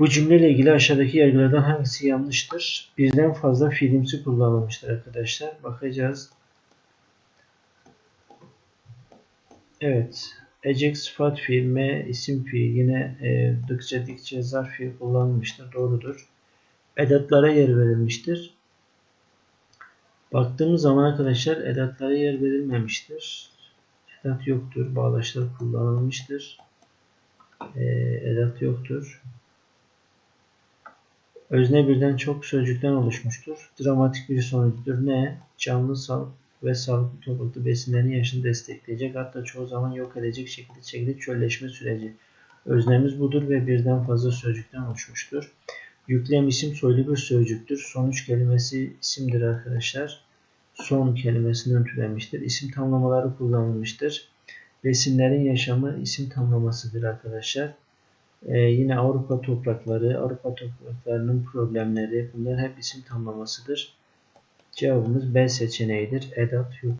Bu cümleyle ilgili aşağıdaki yargılardan hangisi yanlıştır? Birden fazla fiilimsi kullanılmıştır arkadaşlar. Bakacağız. Evet. Ecek sıfat fiil, me isim fiil, yine e, dıkça dikçe zarf fiil kullanılmıştır. Doğrudur. Edatlara yer verilmiştir. Baktığımız zaman arkadaşlar edatlara yer verilmemiştir. Edat yoktur. Bağlaçlar kullanılmıştır. E, edat yoktur. Özne birden çok sözcükten oluşmuştur. Dramatik bir sonuçtur. Ne? Canlı sal ve sağlıklı topraklı besinlerin yaşını destekleyecek hatta çoğu zaman yok edecek şekilde şekilde çölleşme süreci. Öznemiz budur ve birden fazla sözcükten oluşmuştur. Yüklem isim soylu bir sözcüktür. Sonuç kelimesi isimdir arkadaşlar. Son kelimesinden türenmiştir. İsim tamlamaları kullanılmıştır. Besinlerin yaşamı isim tamlamasıdır arkadaşlar. Ee, yine Avrupa toprakları, Avrupa topraklarının problemleri bunlar hep isim tamlamasıdır. Cevabımız B seçeneğidir. Edat yok.